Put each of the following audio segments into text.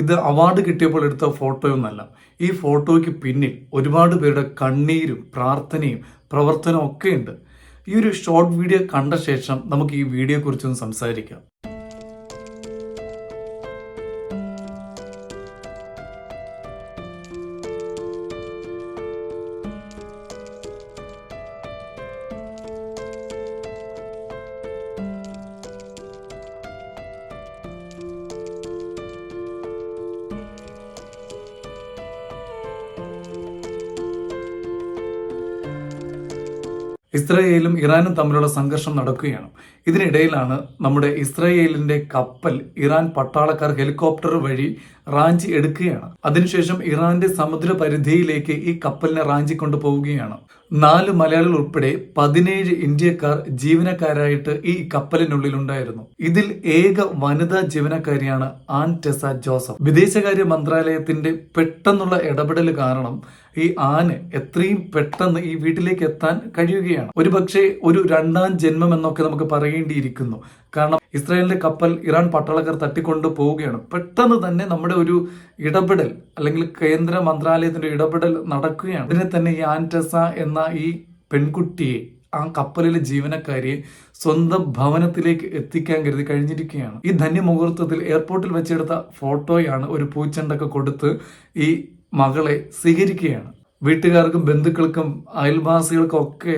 ഇത് അവാർഡ് കിട്ടിയപ്പോൾ എടുത്ത ഫോട്ടോയൊന്നല്ല ഈ ഫോട്ടോയ്ക്ക് പിന്നിൽ ഒരുപാട് പേരുടെ കണ്ണീരും പ്രാർത്ഥനയും പ്രവർത്തനവും ഒക്കെയുണ്ട് ഈ ഒരു ഷോർട്ട് വീഡിയോ കണ്ട ശേഷം നമുക്ക് ഈ വീഡിയോയെക്കുറിച്ചൊന്ന് സംസാരിക്കാം. ഇസ്രായേലും ഇറാനും തമ്മിലുള്ള സംഘർഷം നടക്കുകയാണ്. ഇതിനിടയിലാണ് നമ്മുടെ ഇസ്രായേലിന്റെ കപ്പൽ ഇറാൻ പട്ടാളക്കാർ ഹെലികോപ്റ്റർ വഴി റാഞ്ചി എടുക്കുകയാണ്. അതിനുശേഷം ഇറാന്റെ സമുദ്ര പരിധിയിലേക്ക് ഈ കപ്പലിനെ റാഞ്ചി കൊണ്ടുപോവുകയാണ്. നാല് മലയാളികൾ ഉൾപ്പെടെ പതിനേഴ് ഇന്ത്യക്കാർ ജീവനക്കാരായിട്ട് ഈ കപ്പലിനുള്ളിലുണ്ടായിരുന്നു. ഇതിൽ ഏക വനിതാ ജീവനക്കാരിയാണ് ആൻ ടെസ ജോസഫ്. വിദേശകാര്യ മന്ത്രാലയത്തിന്റെ പെട്ടെന്നുള്ള ഇടപെടൽ കാരണം ഈ ആന് എത്രയും പെട്ടെന്ന് ഈ വീട്ടിലേക്ക് എത്താൻ കഴിയുകയാണ്. ഒരു പക്ഷേ ഒരു രണ്ടാം ജന്മം എന്നൊക്കെ നമുക്ക് പറയേണ്ടിയിരിക്കുന്നു. കാരണം ഇസ്രായേലിന്റെ കപ്പൽ ഇറാൻ പട്ടാളക്കാർ തട്ടിക്കൊണ്ട് പോവുകയാണ്. പെട്ടെന്ന് തന്നെ നമ്മുടെ ഒരു ഇടപെടൽ അല്ലെങ്കിൽ കേന്ദ്ര മന്ത്രാലയത്തിന്റെ ഇടപെടൽ നടക്കുകയാണ്. ഇതിനെ തന്നെ ഈ ആന്റസ എന്ന ഈ പെൺകുട്ടിയെ ആ കപ്പലിലെ ജീവനക്കാരിയെ സ്വന്തം ഭവനത്തിലേക്ക് എത്തിക്കാൻ കരുതി കഴിഞ്ഞിരിക്കുകയാണ്. ഈ ധന്യമുഹൂർത്തത്തിൽ എയർപോർട്ടിൽ വെച്ചെടുത്ത ഫോട്ടോയാണ് ഒരു പൂച്ചെണ്ടൊക്കെ കൊടുത്ത് ഈ മകളെ സ്വീകരിക്കുകയാണ്. വീട്ടുകാർക്കും ബന്ധുക്കൾക്കും അയൽവാസികൾക്കും ഒക്കെ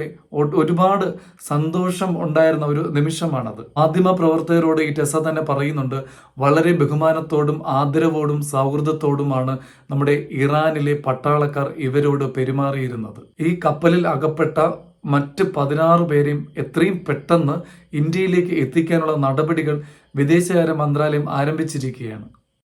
ഒരുപാട് സന്തോഷം ഉണ്ടായിരുന്ന ഒരു നിമിഷമാണത്. മാധ്യമ പ്രവർത്തകരോട് ഈ ടെസ തന്നെ പറയുന്നുണ്ട് വളരെ ബഹുമാനത്തോടും ആദരവോടും സൗഹൃദത്തോടുമാണ് നമ്മുടെ ഇറാനിലെ പട്ടാളക്കാർ ഇവരോട് പെരുമാറിയിരുന്നത്. ഈ കപ്പലിൽ അകപ്പെട്ട മറ്റ് പതിനാറ് പേരെയും എത്രയും പെട്ടെന്ന് ഇന്ത്യയിലേക്ക് എത്തിക്കാനുള്ള നടപടികൾ വിദേശകാര്യ മന്ത്രാലയം ആരംഭിച്ചിരിക്കുകയാണ്.